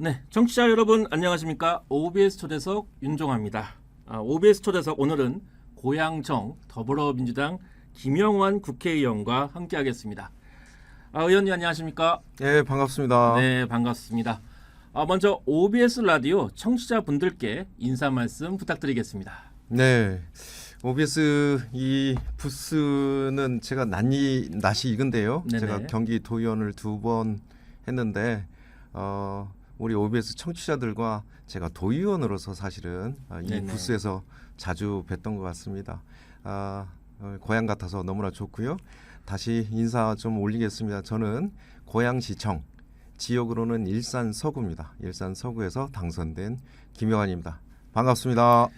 네, 청취자 여러분 안녕하십니까? OBS 초대석 윤종화입니다. 아, OBS 초대석 오늘은 고양정 더불어민주당 김영환 국회의원과 함께하겠습니다. 아, 의원님 안녕하십니까? 예, 반갑습니다. 네, 반갑습니다. 아, 먼저 OBS 라디오 청취자 분들께 인사 말씀 부탁드리겠습니다. 네. OBS 이 부스는 제가 낯이 낯이 익은데요. 네네. 제가 경기 도의원을 두 번 했는데 어, 우리 OBS 청취자들과 제가 도의원으로서 사실은 아, 이 네네. 부스에서 자주 뵀던 것 같습니다. 아, 어, 고향 같아서 너무나 좋고요. 다시 인사 좀 올리겠습니다. 저는 고양시청 지역으로는 일산 서구입니다. 일산 서구에서 당선된 김영환입니다. 반갑습니다.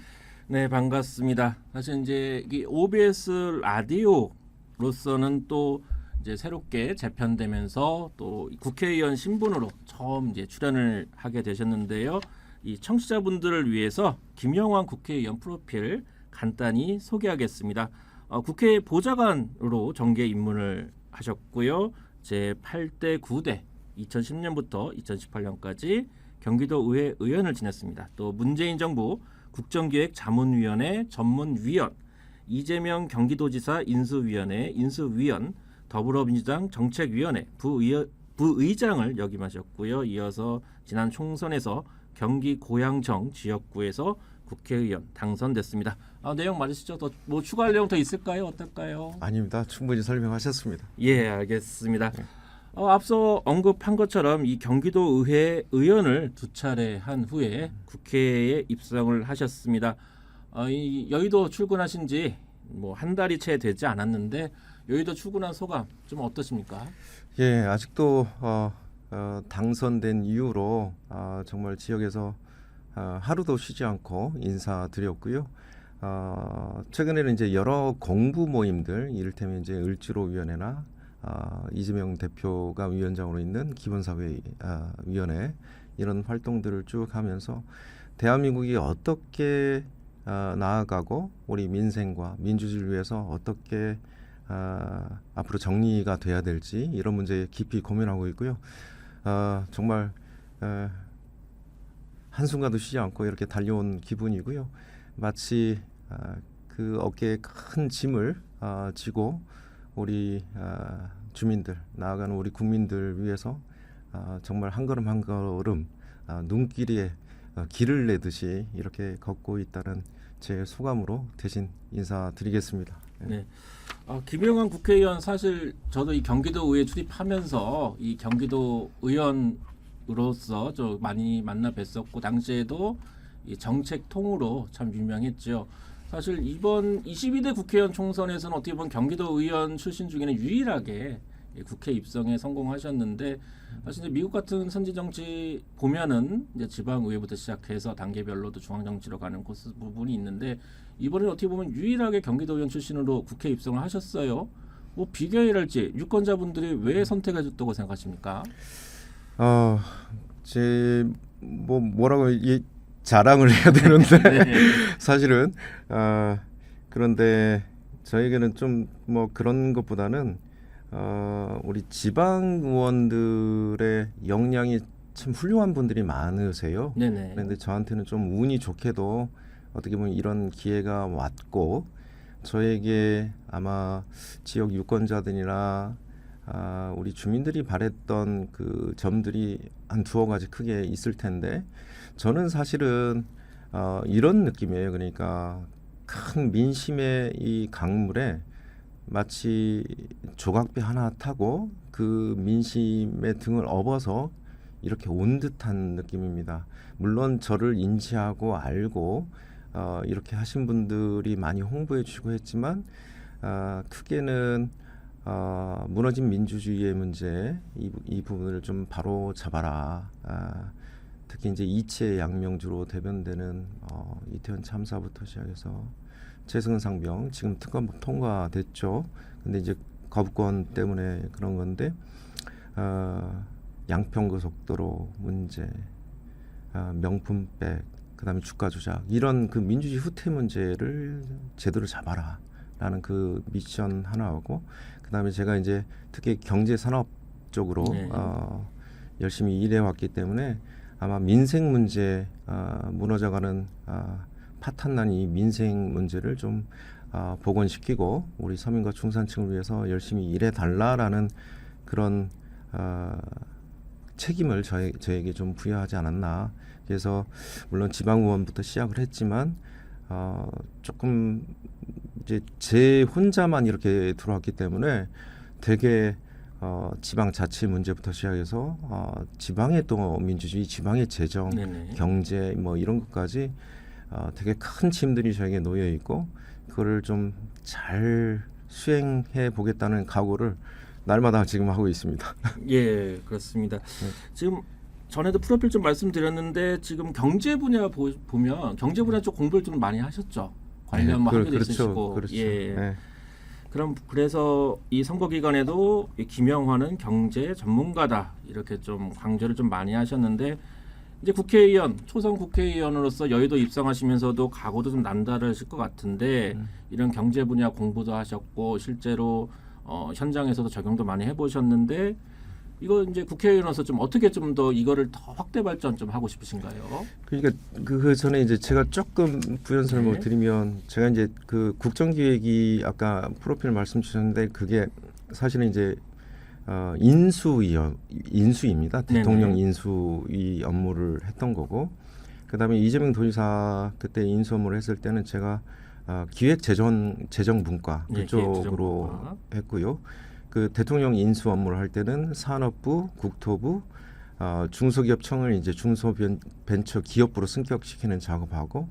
네, 반갑습니다. 사실 이제 이 OBS 라디오로서는 또 이제 새롭게 재편되면서 또 국회의원 신분으로 처음 이제 출연을 하게 되셨는데요. 이 청취자분들을 위해서 김영환 국회의원 프로필 간단히 소개하겠습니다. 어, 국회 보좌관으로 정계 입문을 하셨고요. 제 8대 9대 2010년부터 2018년까지 경기도 의회 의원을 지냈습니다. 또 문재인 정부 국정기획 자문위원회 전문위원, 이재명 경기도지사 인수위원회 인수위원, 더불어민주당 정책위원회 부의, 부의장을 역임하셨고요. 이어서 지난 총선에서 경기 고양정 지역구에서 국회의원 당선됐습니다. 아, 내용 맞으시죠? 더 뭐 추가할 내용 더 있을까요? 어떨까요? 아닙니다. 충분히 설명하셨습니다. 예, 알겠습니다. 어, 앞서 언급한 것처럼 이 경기도 의회 의원을 두 차례 한 후에 국회에 입성을 하셨습니다. 어, 이 여의도 출근하신 지 뭐 한 달이 채 되지 않았는데 여의도 출근한 소감 좀 어떠십니까? 예, 아직도 어, 어, 당선된 이후로 어, 정말 지역에서 어, 하루도 쉬지 않고 인사드렸고요. 어, 최근에는 이제 여러 공부 모임들, 이를테면 이제 을지로위원회나 어, 이재명 대표가 위원장으로 있는 기본사회 아, 위원회 이런 활동들을 쭉 하면서 대한민국이 어떻게 어, 나아가고 우리 민생과 민주주의를 위해서 어떻게 아, 앞으로 정리가 돼야 될지 이런 문제에 깊이 고민하고 있고요. 아, 정말 에, 한순간도 쉬지 않고 이렇게 달려온 기분이고요. 마치 아, 그 어깨에 큰 짐을 아, 지고 우리 아, 주민들 나아가는 우리 국민들 위해서 아, 정말 한 걸음 한 걸음 아, 눈길에 어, 길을 내듯이 이렇게 걷고 있다는 제 소감으로 대신 인사드리겠습니다. 네. 아, 김영환 국회의원 사실 저도 이 경기도 의회 출입하면서 이 경기도 의원으로서 저 많이 만나 뵀었고 당시에도 이 정책 통으로 참 유명했죠. 사실 이번 22대 국회의원 총선에서는 어떻게 보면 경기도 의원 출신 중에는 유일하게 이 국회 입성에 성공하셨는데 사실 이제 미국 같은 선지 정치 보면은 이제 지방 의회부터 시작해서 단계별로도 중앙 정치로 가는 코스 부분이 있는데 이번에 어떻게 보면 유일하게 경기도 의원 출신으로 국회 입성을 하셨어요. 뭐 비교해랄지 유권자분들이 왜 선택해줬다고 생각하십니까? 어, 제뭐 뭐라고 이 자랑을 해야 되는데 네. 사실은 어, 그런데 저에게는 좀 뭐 그런 것보다는 어, 우리 지방 의원들의 역량이 참 훌륭한 분들이 많으세요. 네네. 그런데 저한테는 좀 운이 좋게도 어떻게 보면 이런 기회가 왔고 저에게 아마 지역 유권자들이나 아, 우리 주민들이 바랬던 그 점들이 한 두어 가지 크게 있을 텐데 저는 사실은 어, 이런 느낌이에요. 그러니까 큰 민심의 이 강물에 마치 조각배 하나 타고 그 민심의 등을 업어서 이렇게 온 듯한 느낌입니다. 물론 저를 인지하고 알고 어, 이렇게 하신 분들이 많이 홍보해 주시고 했지만 아, 크게는 어, 무너진 민주주의의 문제 이, 부- 이 부분을 좀 바로 잡아라. 아, 특히 이제 이채 양명주로 대변되는 어, 이태원 참사부터 시작해서 최승은 상병 지금 특검 통과됐죠. 근데 이제 거부권 때문에 그런 건데 어, 양평고속도로 문제, 아, 명품백, 그다음에 주가 조작 이런 그 민주주의 후퇴 문제를 제대로 잡아라라는 그 미션 하나하고 그다음에 제가 이제 특히 경제 산업 쪽으로 네. 어, 열심히 일해 왔기 때문에 아마 민생 문제 아, 무너져가는 아, 파탄난 이 민생 문제를 좀 아, 복원시키고 우리 서민과 중산층을 위해서 열심히 일해 달라라는 그런 아, 책임을 저희, 저에게 좀 부여하지 않았나. 그래서 물론 지방 의원부터 시작을 했지만 어, 조금 이제 제 혼자만 이렇게 들어왔기 때문에 되게 어, 지방 자치 문제부터 시작해서 어, 지방의 또 민주주의, 지방의 재정, 네네. 경제 뭐 이런 것까지 어, 되게 큰 짐들이 저에게 놓여 있고 그거를 좀 잘 수행해 보겠다는 각오를 날마다 지금 하고 있습니다. 예, 그렇습니다. 네. 지금 전에도 프로필 좀 말씀드렸는데 지금 경제 분야 보, 보면 경제 분야 쪽 공부를 좀 많이 하셨죠. 관련 뭐 그- 학교도 그렇죠, 있으시고. 그렇죠. 예. 네. 그럼 그래서 이 선거 기간에도 이 김영화는 경제 전문가다 이렇게 좀 강조를 좀 많이 하셨는데 이제 국회의원 초선 국회의원으로서 여의도 입성하시면서도 각오도 좀 남다르실 것 같은데 음. 이런 경제 분야 공부도 하셨고 실제로 어, 현장에서도 적용도 많이 해보셨는데 이거 이제 국회의원으로서 좀 어떻게 좀 더 이거를 더 확대 발전 좀 하고 싶으신가요? 그러니까 그, 그 전에 이제 제가 조금 부연 설명 네. 을 드리면 제가 이제 그 국정기획이 아까 프로필 말씀 주셨는데 그게 사실은 이제 어, 인수위 인수입니다. 네네. 대통령 인수위 업무를 했던 거고 그다음에 이재명 도지사 그때 인수 업무를 했을 때는 제가 어, 기획 재정 재정 분과 네, 그쪽으로 기획재정분과. 했고요. 그 대통령 인수 업무를 할 때는 산업부, 국토부, 어, 중소기업청을 이제 중소벤처 기업부로 승격시키는 작업하고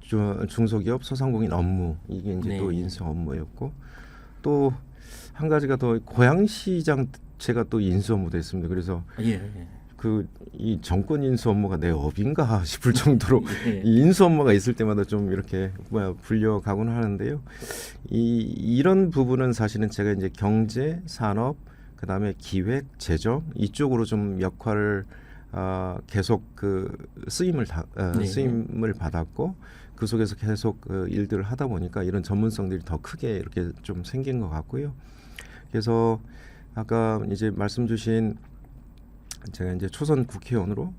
주, 중소기업 소상공인 업무 이게 이제 네. 또 인수 업무였고 또 한 가지가 더 고양시장 제가 또 인수 업무도 했습니다. 그래서 예. 예. 그 이 정권 인수 업무가 내 업인가 싶을 정도로 예. 이 인수 업무가 있을 때마다 좀 이렇게 뭐야 불려가곤 하는데요. 이 이런 부분은 사실은 제가 이제 경제, 산업, 그다음에 기획, 재정 이쪽으로 좀 역할을 어, 계속 그 쓰임을 다, 어, 네. 쓰임을 받았고 그 속에서 계속 그 일들을 하다 보니까 이런 전문성들이 더 크게 이렇게 좀 생긴 것 같고요. 그래서 아까 이제 말씀 주신 제가 이제 초선 국회의원으로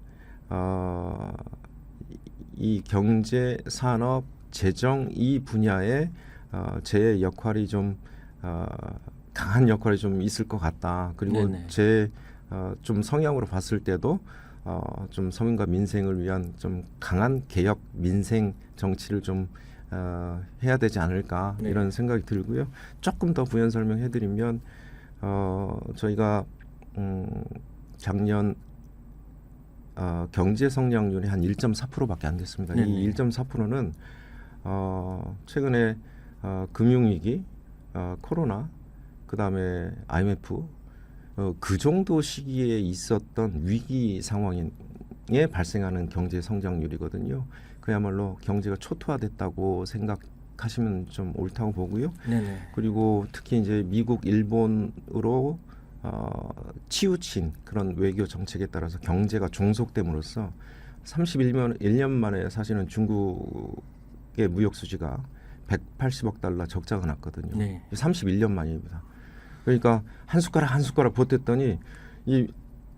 어, 이 경제, 산업, 재정 이 분야에 어, 제 역할이 좀 어, 강한 역할이 좀 있을 것 같다. 그리고 네네. 제 어, 좀 성향으로 봤을 때도 어, 좀 서민과 민생을 위한 좀 강한 개혁 민생 정치를 좀 어, 해야 되지 않을까 네. 이런 생각이 들고요. 조금 더 부연 설명해드리면 어, 저희가 음, 작년 어, 경제 성장률이 한 1.4%밖에 안 됐습니다. 네네. 이 1.4%는 어, 최근에 어, 금융위기, 어, 코로나, 그 다음에 IMF 어, 그 정도 시기에 있었던 위기 상황에 발생하는 경제 성장률이거든요. 그야말로 경제가 초토화됐다고 생각하시면 좀 옳다고 보고요. 네네. 그리고 특히 이제 미국, 일본으로 어, 치우친 그런 외교 정책에 따라서 경제가 종속됨으로써 31년 1년 만에 사실은 중국의 무역 수지가 180억 달러 적자가 났거든요. 네. 31년 만입니다. 그러니까 한 숟가락 한 숟가락 보탰더니 이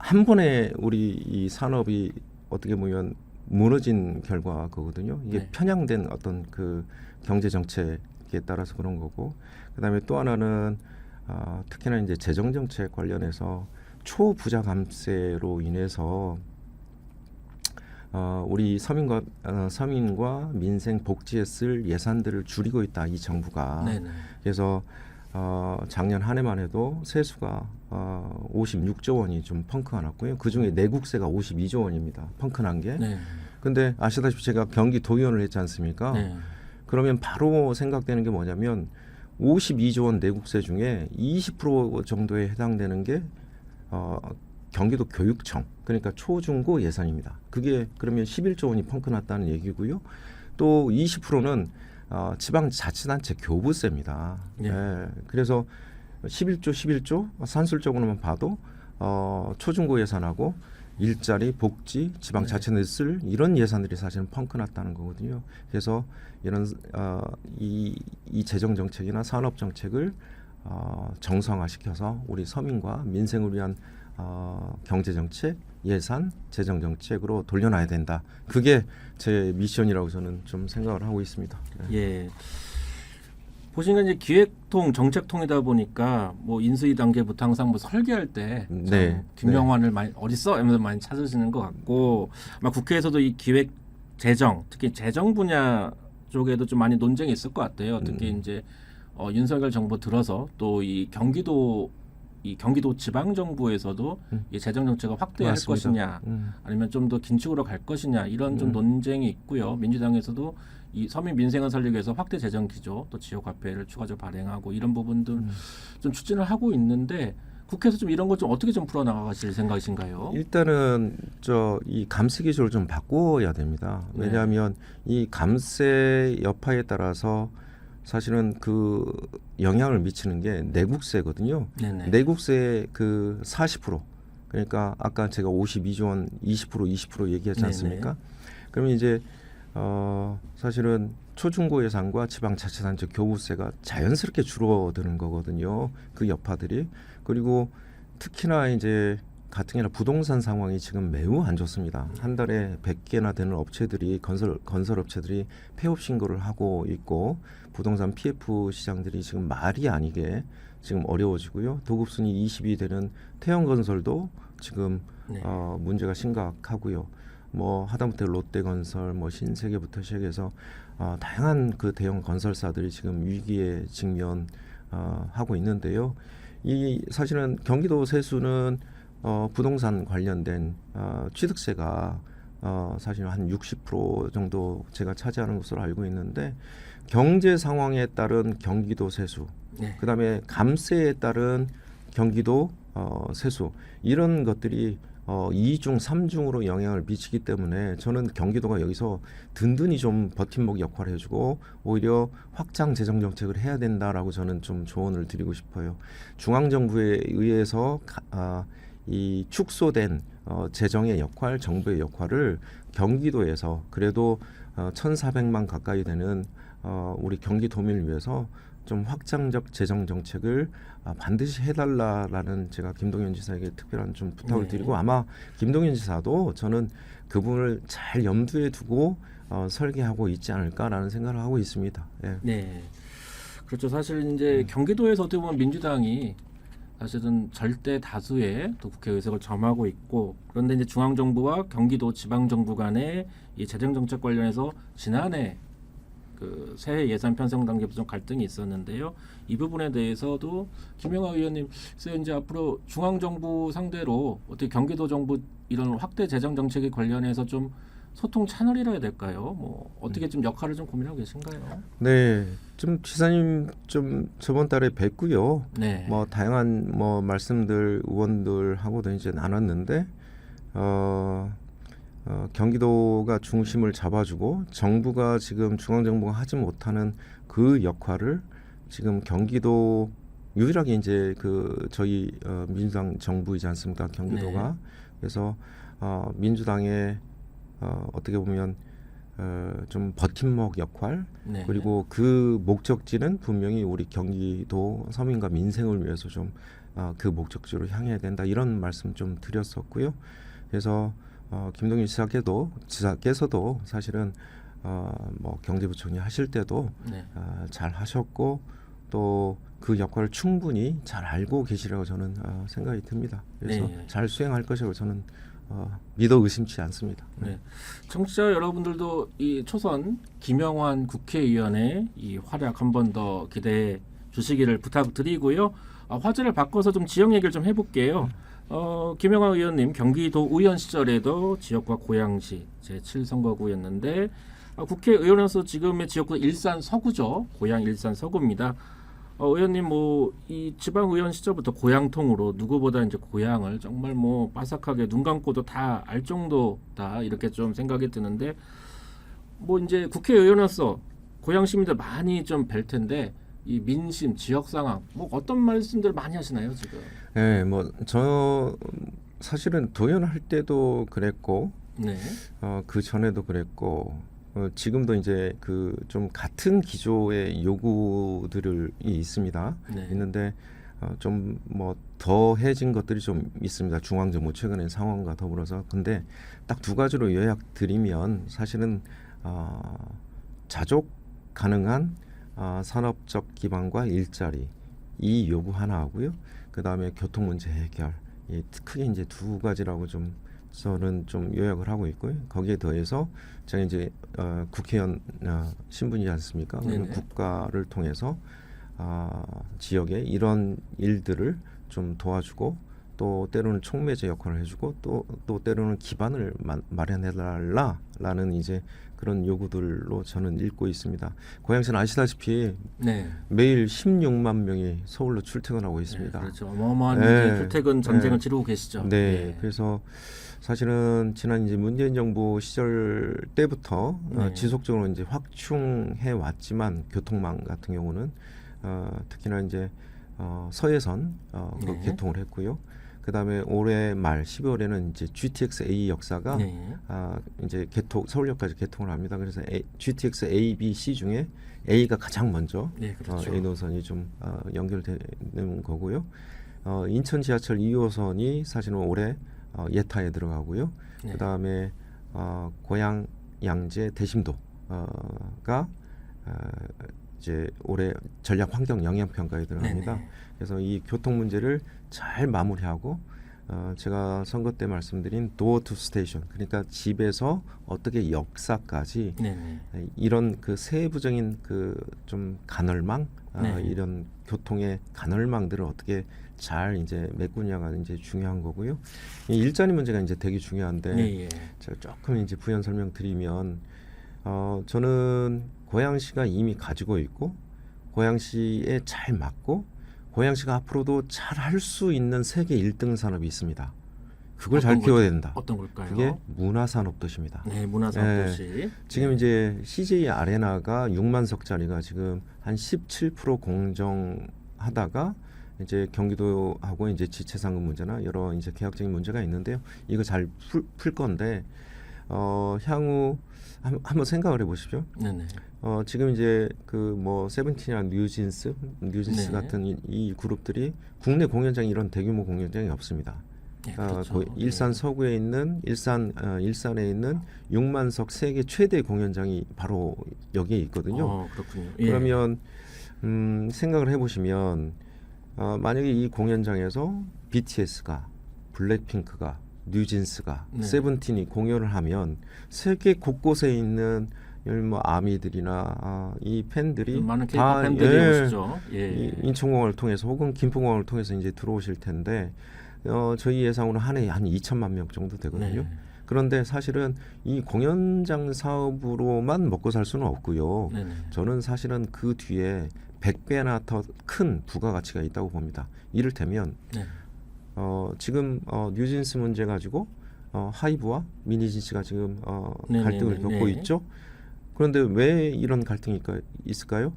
한 번에 우리 이 산업이 어떻게 보면 무너진 결과거든요. 이게 네. 편향된 어떤 그 경제 정책에 따라서 그런 거고 그다음에 또 하나는 어, 특히나 이제 재정 정책 관련해서 초부자 감세로 인해서 어, 우리 서민과 어, 서민과 민생 복지에 쓸 예산들을 줄이고 있다 이 정부가 네네. 그래서 어, 작년 한 해만 해도 세수가 어, 56조 원이 좀 펑크가 났고요. 그 중에 내국세가 52조 원입니다. 펑크난 게. 네. 근데 아시다시피 제가 경기 도의원을 했지 않습니까? 네. 그러면 바로 생각되는 게 뭐냐면 52조 원 내국세 중에 20% 정도에 해당되는 게 어, 경기도 교육청 그러니까 초중고 예산입니다. 그게 그러면 11조 원이 펑크 났다는 얘기고요. 또 20%는 어, 지방자치단체 교부세입니다. 예. 예, 그래서 11조 11조 산술적으로만 봐도 어, 초중고 예산하고 일자리, 복지, 지방 자치단체 쓸 이런 예산들이 사실은 펑크 났다는 거거든요. 그래서 이런 어, 이, 이 재정 정책이나 산업 정책을 어, 정상화시켜서 우리 서민과 민생을 위한 어, 경제 정책, 예산, 재정 정책으로 돌려놔야 된다. 그게 제 미션이라고 저는 좀 생각을 하고 있습니다. 네. 예. 보시면 이제 기획통 정책통이다 보니까 뭐 인수위 단계부터 항상 뭐 설계할 때참 네. 김영환을 많이 어딨어 하면서 많이 찾으시는 것 같고 아마 국회에서도 이 기획 재정 특히 재정 분야 쪽에도 좀 많이 논쟁이 있을 것 같아요. 특히 음. 이제 어, 윤석열 정부 들어서 또 이 경기도 이 경기도 지방 정부에서도 음. 이 재정 정책을 확대할 맞습니다. 것이냐 음. 아니면 좀 더 긴축으로 갈 것이냐 이런 좀 음. 논쟁이 있고요. 민주당에서도 이 서민 민생을 살리기 위해서 확대 재정 기조 또 지역 화폐를 추가적으로 발행하고 이런 부분들 음. 좀 추진을 하고 있는데 국회에서 좀 이런 것 좀 어떻게 좀 풀어 나가실 생각이신가요? 일단은 저 이 감세 기조를 좀 바꿔야 됩니다. 네. 왜냐하면 이 감세 여파에 따라서 사실은 그 영향을 미치는 게 내국세거든요. 네네. 내국세 그 40% 그러니까 아까 제가 52조 원 20% 20% 얘기했지 네네. 않습니까? 그러면 이제 어 사실은 초중고 예산과 지방자치단 체 교부세가 자연스럽게 줄어드는 거거든요. 그 여파들이 그리고 특히나 이제 같은 경우나 부동산 상황이 지금 매우 안 좋습니다. 한 달에 100개나 되는 업체들이 건설 건설 업체들이 폐업 신고를 하고 있고 부동산 PF 시장들이 지금 말이 아니게 지금 어려워지고요. 도급순위 20이 되는 태형 건설도 지금 네. 어, 문제가 심각하고요. 뭐 하다못해 롯데건설, 뭐 신세계부터 시작해서 어, 다양한 그 대형 건설사들이 지금 위기에 직면 어, 하고 있는데요. 이 사실은 경기도 세수는 어, 부동산 관련된 어, 취득세가 어, 사실 한 60% 정도 제가 차지하는 것으로 알고 있는데 경제 상황에 따른 경기도 세수, 네. 그다음에 감세에 따른 경기도 어, 세수 이런 것들이 어, 2중, 3중으로 영향을 미치기 때문에 저는 경기도가 여기서 든든히 좀 버팀목 역할을 해주고 오히려 확장 재정 정책을 해야 된다라고 저는 좀 조언을 드리고 싶어요. 중앙 정부에 의해서 가, 아, 이 축소된 어, 재정의 역할, 정부의 역할을 경기도에서 그래도 어, 1,400만 가까이 되는 어, 우리 경기도민을 위해서 좀 확장적 재정 정책을 아, 반드시 해달라라는 제가 김동연 지사에게 특별한 좀 부탁을 네. 드리고 아마 김동연 지사도 저는 그 부분을 잘 염두에 두고 어, 설계하고 있지 않을까라는 생각을 하고 있습니다. 예. 네. 그렇죠. 사실 이제 경기도에서 어떻게 보면 민주당이 사실은 절대 다수의 또 국회 의석을 점하고 있고 그런데 이제 중앙 정부와 경기도 지방 정부 간의 이 재정 정책 관련해서 지난해 그 새해 예산 편성 단계부터 좀 갈등이 있었는데요. 이 부분에 대해서도 김영하 의원님, 그래서 이제 앞으로 중앙 정부 상대로 어떻게 경기도 정부 이런 확대 재정 정책에 관련해서 좀 소통 채널이라 해야 될까요? 뭐 어떻게 좀 역할을 좀 고민하고 계신가요? 네, 좀 지사님 좀 저번 달에 뵙고요. 네. 뭐 다양한 뭐 말씀들 의원들 하고도 이제 나눴는데 어, 어, 경기도가 중심을 잡아주고 정부가 지금 중앙 정부가 하지 못하는 그 역할을 지금 경기도 유일하게 이제 그 저희 어, 민주당 정부이지 않습니까 경기도가 네. 그래서 어, 민주당의 어, 어떻게 보면 어, 좀 버팀목 역할 네. 그리고 그 목적지는 분명히 우리 경기도 서민과 민생을 위해서 좀그 목적지로 향해야 된다 이런 말씀 좀 드렸었고요. 그래서 어, 김동연 지사께도 지사께서도 사실은 어, 뭐 경제부총리 하실 때도 네. 어, 잘 하셨고 또 그 역할을 충분히 잘 알고 계시라고 저는 어, 생각이 듭니다. 그래서 네. 잘 수행할 것이라고 저는 어, 믿어 의심치 않습니다. 네. 청취자 여러분들도 이 초선 김영환 국회의원의 이 활약 한 번 더 기대해 주시기를 부탁드리고요. 아, 화제를 바꿔서 좀 지역 얘기를 좀 해볼게요. 어, 김영환 의원님 경기도 의원 시절에도 지역과 고양시 제 7선거구였는데 아, 국회의원으로서 지금의 지역구 일산 서구죠. 고양 일산 서구입니다. 어, 의원님 뭐 이 지방 의원 시절부터 고향통으로 누구보다 이제 고향을 정말 뭐 바삭하게 눈 감고도 다 알 정도다 이렇게 좀 생각이 드는데 뭐 이제 국회의원으로서 고향 시민들 많이 좀 뵐 텐데 이 민심 지역 상황 뭐 어떤 말씀들 많이 하시나요 지금? 네, 뭐 저 사실은 도연할 때도 그랬고 네. 어, 그 전에도 그랬고 어, 지금도 이제 그 좀 같은 기조의 요구들이 있습니다. 네. 있는데 어, 좀뭐 더해진 것들이 좀 있습니다. 중앙정부 최근의 상황과 더불어서 근데 딱 두 가지로 요약 드리면 사실은 어, 자족 가능한 어, 산업적 기반과 일자리 이 요구 하나 하고요. 그 다음에 교통 문제 해결 이 크게 이제 두 가지라고 좀 저는 좀 요약을 하고 있고요. 거기에 더해서 제가 이제 어, 국회의원 어, 신분이지 않습니까? 네네. 국가를 통해서 아, 지역에 이런 일들을 좀 도와주고 또 때로는 촉매제 역할을 해주고 또 또 때로는 기반을 마, 마련해달라라는 이제 그런 요구들로 저는 읽고 있습니다. 고양시는 아시다시피 네. 매일 16만 명이 서울로 출퇴근하고 네, 있습니다. 그렇죠. 어마어마한 네. 출퇴근 전쟁을 네. 치르고 계시죠. 네, 예. 그래서 사실은 지난 이제 문재인 정부 시절 때부터 어, 네. 지속적으로 이제 확충해 왔지만 교통망 같은 경우는 어, 특히나 이제 어, 서해선 어, 그 네. 개통을 했고요. 그 다음에 올해 말 12월에는 이제 GTX A 역사가 네. 아, 이제 개통 서울역까지 개통을 합니다. 그래서 A, GTX A, B, C 중에 A가 가장 먼저 네, 그렇죠. 어, A 노선이 좀 어, 연결되는 거고요. 어, 인천 지하철 2호선이 사실은 올해 어, 예타에 들어가고요. 네. 그다음에 어, 고양 양재 대심도가 어, 이제 올해 전략 환경 영향 평가에 들어갑니다. 네네. 그래서 이 교통 문제를 잘 마무리하고 어, 제가 선거 때 말씀드린 도어 투 스테이션 그러니까 집에서 어떻게 역사까지 네네. 이런 그 세부적인 그좀 가널망 아, 네. 이런 교통의 가널망들을 어떻게 잘 이제 메꾸냐가 이제 중요한 거고요. 이 일자리 문제가 이제 되게 중요한데 예, 예. 제가 조금 이제 부연 설명 드리면 어 저는 고양시가 이미 가지고 있고 고양시에 잘 맞고 고양시가 앞으로도 잘 할 수 있는 세계 1등 산업이 있습니다. 그걸 잘 키워야? 된다. 어떤 걸까요? 그게 문화산업 도시입니다. 네, 문화산업도시. 지금 네. 이제 CJ 아레나가 6만 석짜리가 지금 한 17% 공정하다가 이제 경기도하고 이제 지체상금 문제나 여러 이제 계약적인 문제가 있는데요. 이거 잘풀 건데 어 향후 한, 한번 생각을 해보십시오. 네네. 어 지금 이제 그 뭐 세븐틴이나 뉴진스, 뉴진스 네. 같은 이, 이 그룹들이 국내 공연장이 이런 대규모 공연장이 없습니다. 네, 아, 그렇죠. 그 일산 네. 서구에 있는 일산 어, 일산에 있는 6만석 세계 최대 공연장이 바로 여기에 있거든요. 어, 그렇군요. 예. 그러면 음, 생각을 해보시면 어, 만약에 이 공연장에서 BTS가 블랙핑크가 뉴진스가 네. 세븐틴이 공연을 하면 세계 곳곳에 있는 뭐 아미들이나 아, 이 팬들이 많은 다, 케이팝 팬들이 예, 오시죠. 예. 이 인천공항을 통해서 혹은 김포공항을 통해서 이제 들어오실 텐데 어, 저희 예상으로는 한 해에 한 2천만 명 정도 되거든요. 네. 그런데 사실은 이 공연장 사업으로만 먹고 살 수는 없고요. 네네. 저는 사실은 그 뒤에 100배나 더 큰 부가가치가 있다고 봅니다. 이를테면 네. 어, 지금 어, 뉴진스 문제 가지고 어, 하이브와 미니진스가 지금 어, 네네네, 갈등을 겪고 네. 있죠. 그런데 왜 이런 갈등이 있을까요?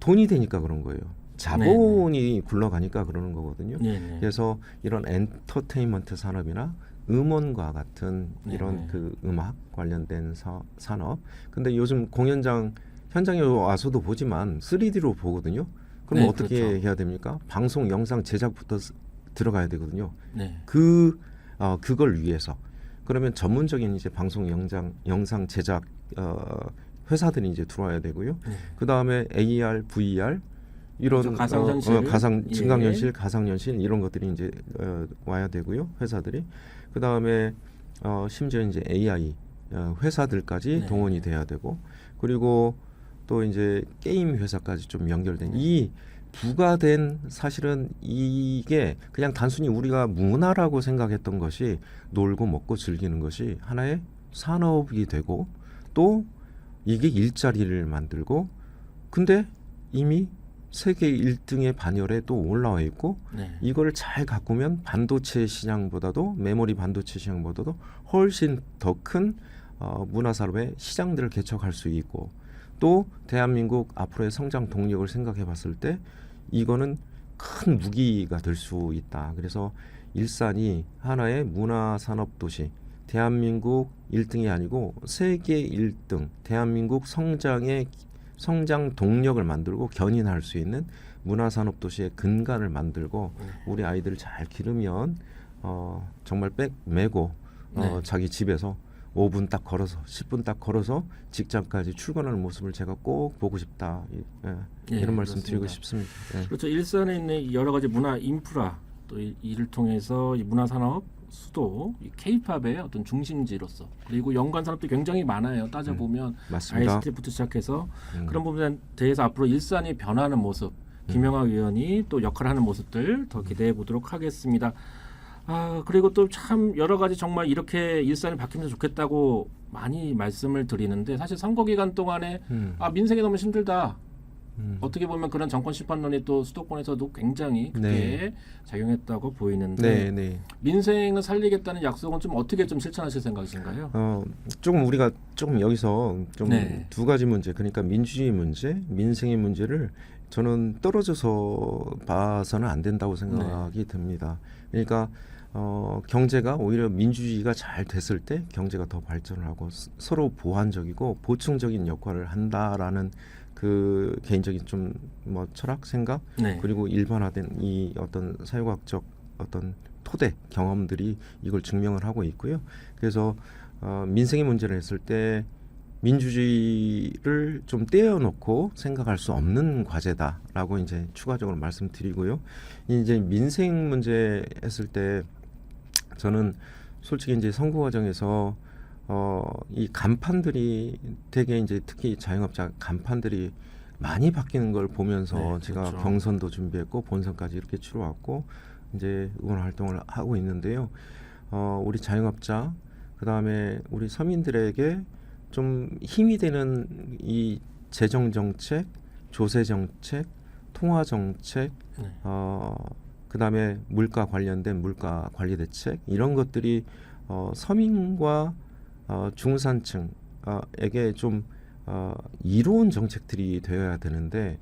돈이 되니까 그런 거예요. 자본이 굴러가니까 그러는 거거든요. 네네. 그래서 이런 엔터테인먼트 산업이나 음원과 같은 이런 네네. 그 음악 관련된 사, 산업. 근데 요즘 공연장 현장에 와서도 보지만 3D로 보거든요. 그럼 네, 어떻게 그렇죠. 해야 됩니까? 방송 영상 제작부터 스- 들어가야 되거든요. 네. 그 어, 그걸 위해서 그러면 전문적인 이제 방송 영상 영상 제작 어, 회사들이 이제 들어와야 되고요. 네. 그 다음에 AR, VR 이런. 가상현실. 어, 어, 가상 예. 증강현실, 가상현실 이런 것들이 이제 어, 와야 되고요. 회사들이 그 다음에 어, 심지어 이제 AI 어, 회사들까지 네. 동원이 돼야 되고 그리고 또 이제 게임 회사까지 좀 연결된 네. 이 부가된 사실은 이게 그냥 단순히 우리가 문화라고 생각했던 것이 놀고 먹고 즐기는 것이 하나의 산업이 되고 또 이게 일자리를 만들고 근데 이미 세계 1등의 반열에 또 올라와 있고 네. 이걸 잘 가꾸면 반도체 시장보다도 메모리 반도체 시장보다도 훨씬 더큰 어, 문화 산업의 시장들을 개척할 수 있고 또 대한민국 앞으로의 성장 동력을 생각해 봤을 때 이거는 큰 무기가 될 수 있다. 그래서 일산이 하나의 문화 산업 도시 대한민국 1등이 아니고 세계 1등 대한민국 성장의 성장 동력을 만들고 견인할 수 있는 문화산업 도시의 근간을 만들고 네. 우리 아이들을 잘 기르면 어, 정말 백 메고 어, 네. 자기 집에서 5분 딱 걸어서 10분 딱 걸어서 직장까지 출근하는 모습을 제가 꼭 보고 싶다 이, 예, 예, 이런 말씀 그렇습니다. 드리고 싶습니다. 예. 그렇죠. 일산에 있는 이 여러 가지 문화 인프라 또 이- 이를 통해서 이 문화 산업 수도 이 K-팝의 어떤 중심지로서 그리고 연관 산업도 굉장히 많아요. 따져 보면 맞습니다. ICT부터 시작해서 음. 그런 부분에 대해서 앞으로 일산이 변하는 모습 김영하 의원이 또 역할을 하는 모습들 더 기대해 보도록 하겠습니다. 아 그리고 또 참 여러 가지 정말 이렇게 일산이 바뀌면 좋겠다고 많이 말씀을 드리는데 사실 선거 기간 동안에 음, 아 민생이 너무 힘들다. 음. 어떻게 보면 그런 정권 심판론이 또 수도권에서도 굉장히 크게 네. 작용했다고 보이는데 네, 네. 민생을 살리겠다는 약속은 좀 어떻게 좀 실천하실 생각이신가요? 어, 조금 우리가 조금 여기서 좀 네. 두 가지 문제, 그러니까 민주주의 문제, 민생의 문제를 저는 떨어져서 봐서는 안 된다고 생각이 네. 듭니다. 그러니까 어, 경제가 오히려 민주주의가 잘 됐을 때 경제가 더 발전을 하고 스- 서로 보완적이고 보충적인 역할을 한다라는 그 개인적인 좀 뭐 철학 생각 네. 그리고 일반화된 이 어떤 사회과학적 어떤 토대 경험들이 이걸 증명을 하고 있고요. 그래서 어, 민생의 문제를 했을 때 민주주의를 좀 떼어놓고 생각할 수 없는 과제다라고 이제 추가적으로 말씀드리고요. 이제 민생 문제 했을 때 저는 솔직히 이제 선거 과정에서 어, 이 간판들이 되게 이제 특히 자영업자 간판들이 많이 바뀌는 걸 보면서 네, 제가 그렇죠. 경선도 준비했고 본선까지 이렇게 치러왔고 이제 응원 활동을 하고 있는데요. 어, 우리 자영업자 그 다음에 우리 서민들에게 좀 힘이 되는 이 재정 정책, 조세 정책, 통화 정책, 네. 어, 그 다음에 물가 관련된 물가 관리 대책 이런 것들이 어, 서민과 어, 중산층에게 좀 어, 이로운 정책들이 되어야 되는데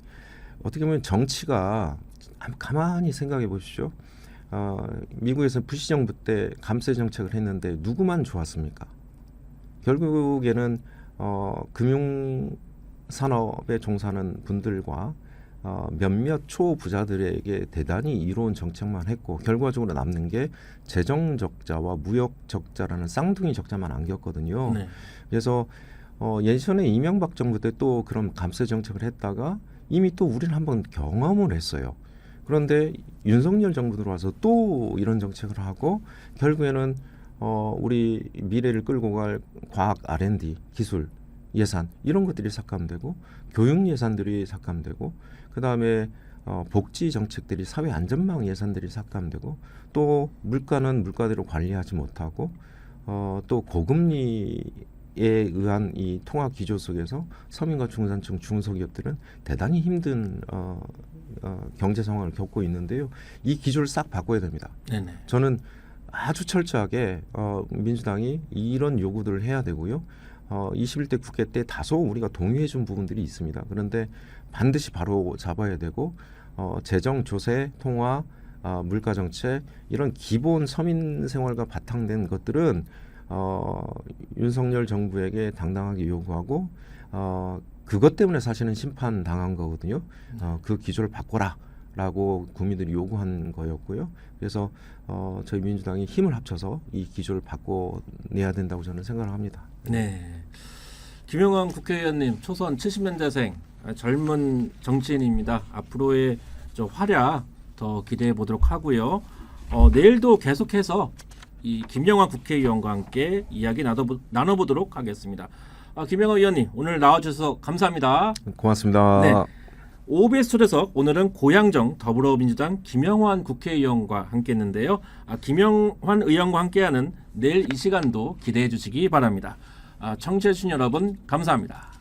어떻게 보면 정치가 가- 가만히 생각해 보십시오. 어, 미국에서 부시 정부 때 감세 정책을 했는데 누구만 좋았습니까? 결국에는 어, 금융 산업에 종사하는 분들과 어, 몇몇 초부자들에게 대단히 이로운 정책만 했고 결과적으로 남는 게 재정 적자와 무역 적자라는 쌍둥이 적자만 안겼거든요. 네. 그래서 어, 예전에 이명박 정부 때 또 그런 감세 정책을 했다가 이미 또 우리는 한번 경험을 했어요. 그런데 윤석열 정부 들어와서 또 이런 정책을 하고 결국에는 어, 우리 미래를 끌고 갈 과학 R&D 기술 예산 이런 것들이 삭감되고 교육 예산들이 삭감되고 그 다음에 어, 복지 정책들이 사회 안전망 예산들이 삭감되고 또 물가는 물가대로 관리하지 못하고 어, 또 고금리에 의한 이 통화 기조 속에서 서민과 중산층 중소기업들은 대단히 힘든 어, 어, 경제 상황을 겪고 있는데요. 이 기조를 싹 바꿔야 됩니다. 네네. 저는 아주 철저하게 어, 민주당이 이런 요구들을 해야 되고요. 어, 21대 국회 때 다소 우리가 동의해 준 부분들이 있습니다. 그런데 반드시 바로 잡아야 되고 어, 재정 조세 통화 어, 물가 정책 이런 기본 서민 생활과 바탕된 것들은 어, 윤석열 정부에게 당당하게 요구하고 어, 그것 때문에 사실은 심판 당한 거거든요. 어, 그 기조를 바꿔라 라고 국민들이 요구한 거였고요. 그래서 어, 저희 민주당이 힘을 합쳐서 이 기조를 바꿔내야 된다고 저는 생각을 합니다. 네. 김영환 국회의원님 초선 70년대생 아, 젊은 정치인입니다. 앞으로의 저 활약 더 기대해 보도록 하고요. 어, 내일도 계속해서 이 김영환 국회의원과 함께 이야기 나눠보, 나눠보도록 하겠습니다. 아, 김영환 의원님 오늘 나와주셔서 감사합니다. 고맙습니다. 네. OBS 초대석 오늘은 고양정 더불어민주당 김영환 국회의원과 함께했는데요. 아, 김영환 의원과 함께하는 내일 이 시간도 기대해 주시기 바랍니다. 아, 청취해 주신 여러분 감사합니다.